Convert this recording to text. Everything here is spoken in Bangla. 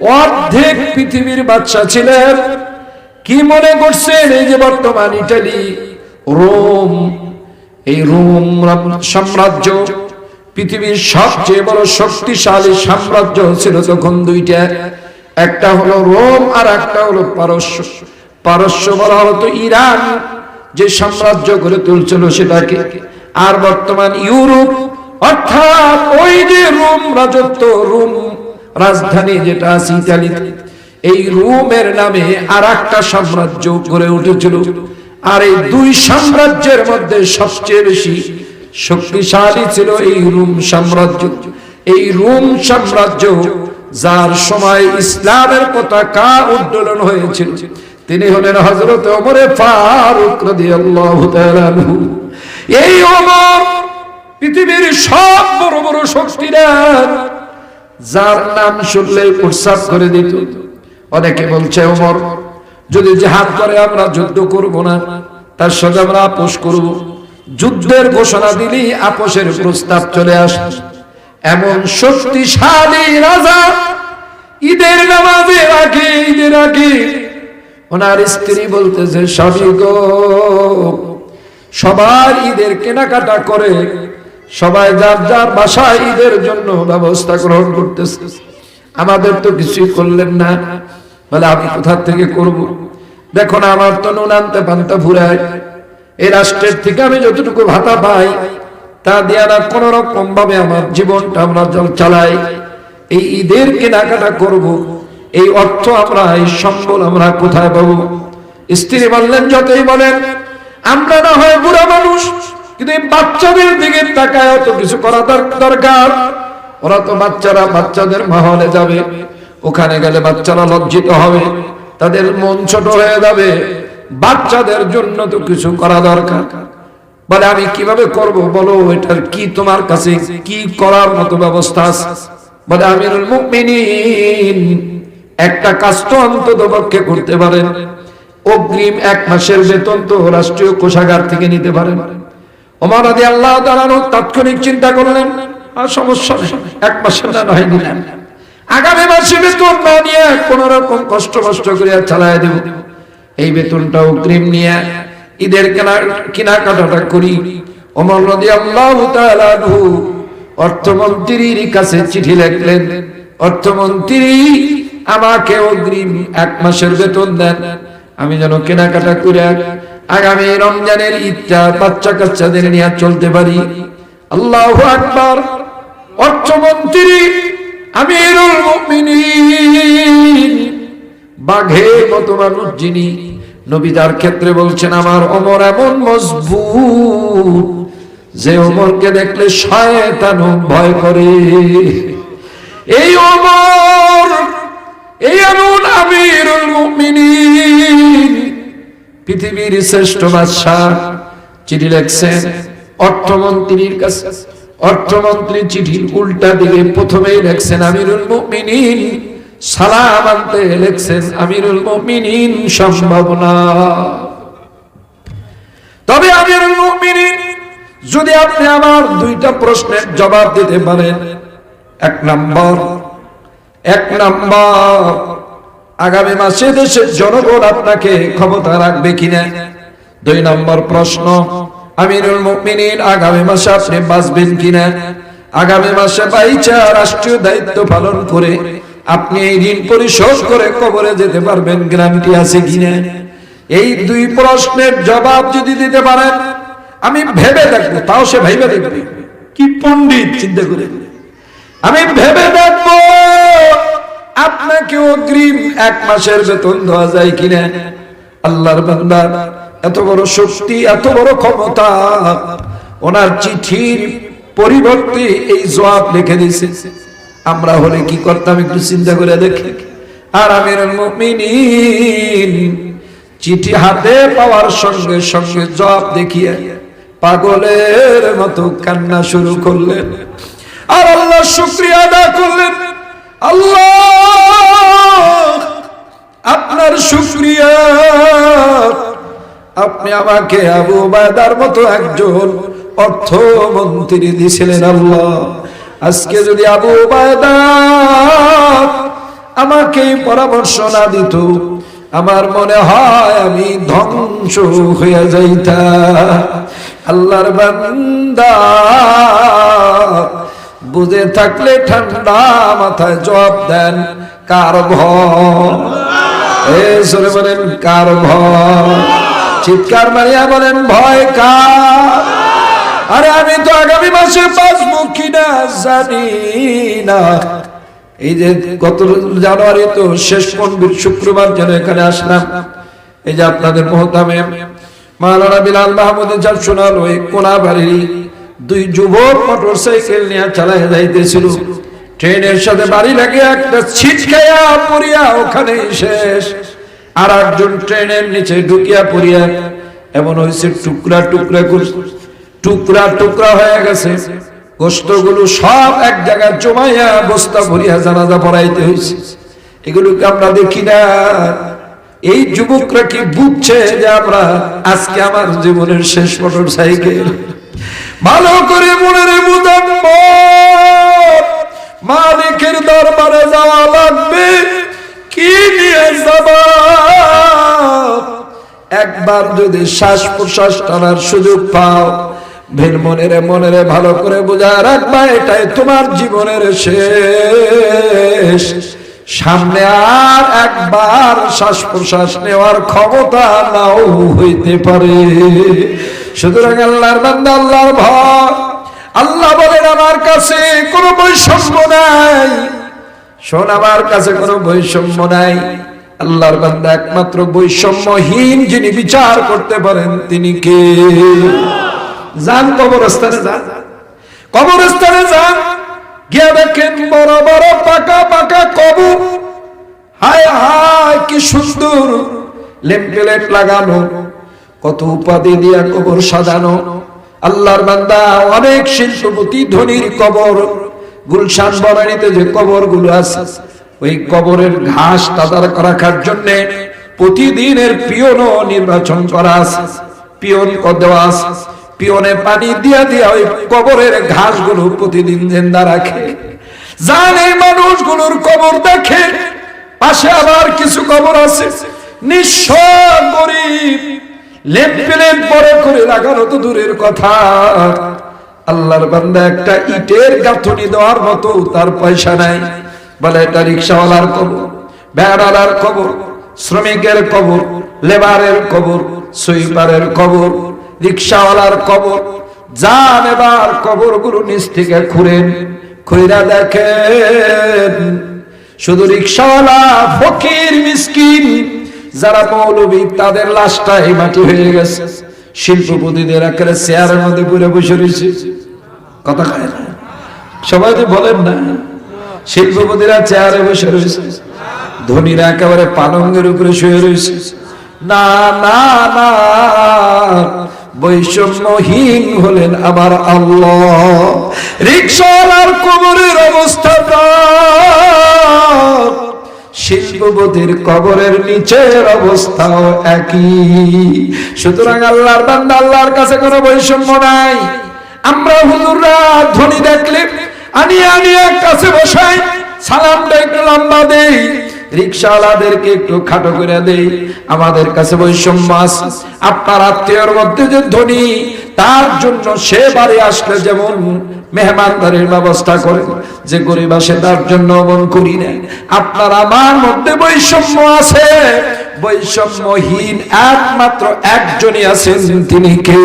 অর্ধেক পৃথিবীর বাদশা ছিলেন। কি মনে করছেন এই যে বর্তমান ইটালি? রোম। এই রোম সাম্রাজ্য পৃথিবীর সবচেয়ে বড় শক্তিশালী সাম্রাজ্য ছিল তখন দুইটা। একটা হলো রোম আর একটা হলো পারস্য। পারস্য বলা হতো ইরান, যে সাম্রাজ্য গড়ে তুলছিল সেটাকে। আর বর্তমান ইউরোপ, অর্থাৎ ওই যে রোম রাজত্ব, রোম রাজধানী যেটা আছে ইতালিতে, এই রোমের নামে আর একটা সাম্রাজ্য গড়ে উঠেছিল আর এই দুই সাম্রাজ্যের মধ্যে সবচেয়ে বেশি শক্তিশালী ছিল এই রোম সাম্রাজ্য এই রোম সাম্রাজ্য যার সময় ইসলামের পতাকা উদ্দোলন হয়েছিল, তিনি হলেন হজরত ওমরে ফারুক রাদিয়াল্লাহু তাআলা। এই ওমর পৃথিবীর সব বড় বড় শক্তিরা যার নাম শুনলে উৎসাহ করে দিত। অনেকে বলছে, ওমর, যদি জেহাদ করে আমরা যুদ্ধ করব না, তার সাথে আমরা আপোষ করব। যুদ্ধের ঘোষণা দিলেই আপোষের প্রস্তাব চলে আসে। এমন শক্তিশালী রাজা ঈদের নামাজে আগে, ঈদের আগে ওনার স্ত্রী বলতেছে, স্বামী গো, সবার ঈদের কেনাকাটা করে সবাই যার যার বাসায় ঈদের জন্য ব্যবস্থা গ্রহণ করতেছে। আমাদের তো কিছুই করলেন না। বলে, আমি কোথা থেকে করব? দেখো না, আমার তো নুন আনতে পান্তা ফুরায় এই রাষ্ট্রের থেকে আমি যতটুকু ভাতা পাই, তা দিয়ে না, কোন রকম ভাবে আমার জীবনটা আমরা জল চালাই। এই ঈদের কেনাকাটা করব। এই অর্থ আমরা, এই সম্বল আমরা কোথায় পাবো? স্ত্রী বললেন, যতই বলেন, আমরা না হয় বুড়া মানুষ। কিন্তু এই বাচ্চাদের দিকে তাকায় অত কিছু করা দরকার। ওরা তো বাচ্চারা বাচ্চাদের মহলে যাবে, ওখানে গেলে বাচ্চারা লজ্জিত হবে, তাদের মন ছোট হয়ে যাবে। বাচ্চাদের জন্য তো কিছু করা দরকার। বলে, আমি কীভাবে করব? বলো, এটার কি তোমার কাছে কি করার মতো ব্যবস্থা আছে? বলে, আমিরুল মুমিনিন, একটা কাজ তো অন্তত পক্ষে করতে পারেন। অগ্রিম এক মাসের বেতন তো রাষ্ট্রীয় কোষাগার থেকে নিতে পারেন। ওমর রাদি আল্লাহ তাআলা তাৎক্ষণিক চিন্তা করলেন, আর সমস্যা এক মাসের না নয় দিলেন আগামী মাসে বেতন না নিয়ে কোন রকম কষ্ট কষ্ট করে চালায় দেব। এই বেতনটা অগ্রিম নিয়ে ঈদের কেনা কেনাকাটাটা করি। ওমর রাদি আল্লাহ অর্থমন্ত্রীর কাছে চিঠি লিখলেন, অর্থমন্ত্রী, আমাকে অগ্রিম এক মাসের বেতন দেন। আমি যেন কেনাকাটা করে আগামী রমজানের ঈদটা বাচ্চা কাচ্চাদের নিয়ে চলতে পারি। আল্লাহ আকবার। অর্থমন্ত্রী আমিরুল বাঘের মতো মানুষ যিনি নবীদার ক্ষেত্রে বলছেন, আমার অমর এমন মজবুত যে অমরকে দেখলে শয়তান ভয় করে। এই অমর এই এমন আমিরুল মুমিনিন পৃথিবীর শ্রেষ্ঠ বাদশাহ। চিঠি লেখছেন অর্থমন্ত্রীর কাছে। অর্থমন্ত্রী চিঠির উল্টা দিকে প্রথমেই লেখছেন, আমিরুল মুমিনিন। সালাম আনতে লেখছেন, আমিরুল মুমিনিন সম্ভাবনা তবে আমিরুল মুমিনিন, যদি আপনি আমার দুইটা প্রশ্নের জবাব দিতে পারেন, এক নাম্বার এক নাম্বার আগামী মাসে দেশের জনগণ আপনাকে ক্ষমতা রাখবে কিনা? দুই নম্বর প্রশ্ন, আমিরুল মুমিনিন আগামী মাসে আপনি বাঁচবেন কিনা? আগামী মাসে বাইচা রাষ্ট্রীয় দায়িত্ব পালন করে আপনি এই ঋণ পরিশোধ করে কবরে যেতে পারবেন, গ্যারান্টি আছে কিনা? এই দুই প্রশ্নের জবাব যদি দিতে পারেন, আমি ভেবে দেখব, তাও সে ভেবে দেখবে। কি পণ্ডিত চিন্তা করে আমি ভেবে আপনাকে অগ্রিম এক মাসের বেতন দেওয়া যায় কিনা? আল্লাহর বান্দা, এত বড় শক্তি, এত বড় ক্ষমতা, ওনার চিঠির পরিবর্তে এই জবাব লিখে দিছে আমরা হলে কি করতাম একটু চিন্তা করে দেখি। আর আমির চিঠি হাতে পাওয়ার সঙ্গে সঙ্গে জবাব দেখিয়ে পাগলের মতো কান্না শুরু করলেন। আর আল্লাহ শুক্রিয়া আদা করলেন। আল্লাহ, আপনার শুক্রিয়া। আপনি আমাকে আবু বায়দার মতো একজন অর্থমন্ত্রী দিয়েছিলেন আল্লাহ। আজকে যদি আবু বায়দা আমাকে পরামর্শ না দিত, আমার মনে হয় আমি ধ্বংস হয়ে যাইতা আল্লাহর বান্দা বুঝে থাকলে ঠান্ডা মাথায় জবাব দেন, কার ভয়? বলেন, কার ভয়? চিৎকার মারিয়া বলেন, ভয় কার? আরে আমি তো আগামী মাসে বাঁচবো কিনা জানি না। এই যে গত জানুয়ারি তো শেষ পন্ডিত শুক্রবার যেন এখানে আসলাম। এই যে আপনাদের মহতামে মাওলানা বিলাল মাহমুদ যা শোনালো, এই কোনা বাড়ির দুই যুবক মোটর সাইকেল নিয়ে চালাই যাইতেছিল। ট্রেনের সাথে বাড়ি লাগে একটা ছিটকাইয়া পড়িয়া ওখানে শেষ। আর একজন ট্রেনের নিচে ঢুকিয়া পড়িয়া এমন হয়েছে টুকরা টুকরা করে। টুকরা টুকরা হয়ে গেছে। গোস্তগুলো সব এক জায়গায় জমাইয়া বস্তা ভরিয়া জানাজা পড়াইতে হয়েছে এগুলোকে আমরা দেখি না। এই যুবকরা কি বুঝছে যে আমরা আজকে আমার জীবনের শেষ মোটর সাইকেল ভালো করে মনে রে বুঝান মালিকের দরবারে যাওয়া লাগবে। কি নিয়ে যাবা একবার যদি শ্বাস প্রশ্বাস টানার সুযোগ পাও, ভিন মনেরে মনেরে ভালো করে বোঝা রাখবা, এটাই তোমার জীবনের শেষ। সামনে আর একবার শ্বাস প্রশ্বাস নেওয়ার ক্ষমতা নাও হইতে পারে। সুতরাং আল্লাহর বান্দা, আল্লাহর ভয়। আল্লাহ বলেন, আমার কাছে কোনো বৈষম্য নাই। শোন, আমার কাছে কোনো বৈষম্য নাই। আল্লাহর বান্দা একমাত্র বৈষম্যহীন যিনি বিচার করতে পারেন, তিনি কে? যান, কবরস্থানে যান। কবরস্থানে যান। গিয়ে দেখেন, বড় বড়, পাকা পাকা কবর। হায় হায়, কি সুন্দর। লেম্পেলেট লাগানো। কত উপাধি দিয়া কবর সাজানো। আল্লাহর বান্দা, অনেক শিল্পপতি, ধনির কবর। গুলশান বনানীতে যে কবরগুলো আছে, ওই কবরের ঘাস তাদার রাখার জন্য প্রতিদিনের পিয়নও নির্বাচন করা আছে, পিয়ন দেওয়া আছে। পিয়নে পানি দিয়া দিয়া ওই কবরের ঘাসগুলো প্রতিদিন জেন্দা রাখে। জানে মানুষগুলোর কবর দেখে, পাশে আবার কিছু কবর আছে। নিঃস্ব গরিব লেপ প্লেট বড় করে লাগানো দূরের কথা। আল্লাহর বান্দা একটা ইটের দেওয়ার মতো, তার পয়সা নাই। বলে, এটা রিক্সাওয়ালার কবর ভ্যানালার কবর, শ্রমিকের কবর, লেবারের কবর, সুইপারের কবর, রিক্সাওয়ালার কবর যান এবার কবরগুলো নিচ থেকে খুঁড়েন খুঁড়া দেখেন। শুধু রিক্সাওয়ালা, ফকির, মিসকিন যারা মৌলবী, তাদের লাশটা এই মাটি হয়ে গেছে। শিল্পপতিদের একেবারে চেয়ারের মধ্যে পুরে বসে রয়েছে। কথা কয় না? সবাই তো বলেন না, শিল্পপতিরা চেয়ারে বসে রয়েছে। ধনীরা একেবারে পালঙ্গের উপরে শুয়ে রয়েছে। না না না, বৈষম্যহীন হলেন আমার আল্লাহ। রিক্সাওয়ালার কবরের অবস্থাটা শিল্পপতির কবরের নিচের অবস্থাও একই। সুতরাং আল্লাহর বান্দা আল্লাহর কাছে কোনো বৈষম্য নাই। আমরা হুজুররা ধনী দেখলে আনিয়ে আনিয়ে কাছে বসাই সালামটা একটু লম্বা দেই, রিক্সাওয়ালাদেরকে একটু খাটো করে দেই। আমাদের কাছে বৈষম্য আছে। আপনার আত্মীয়র মধ্যে যে ধনী তার জন্য সে বাড়ি আসলে যেমন মেহমানদারির ব্যবস্থা করে, যে গরিব আসে তার জন্য অমন করি না। আপনার আমার মধ্যে বৈষম্য আছে। বৈষম্যহীন একমাত্র একজনই আছেন তিনি কে?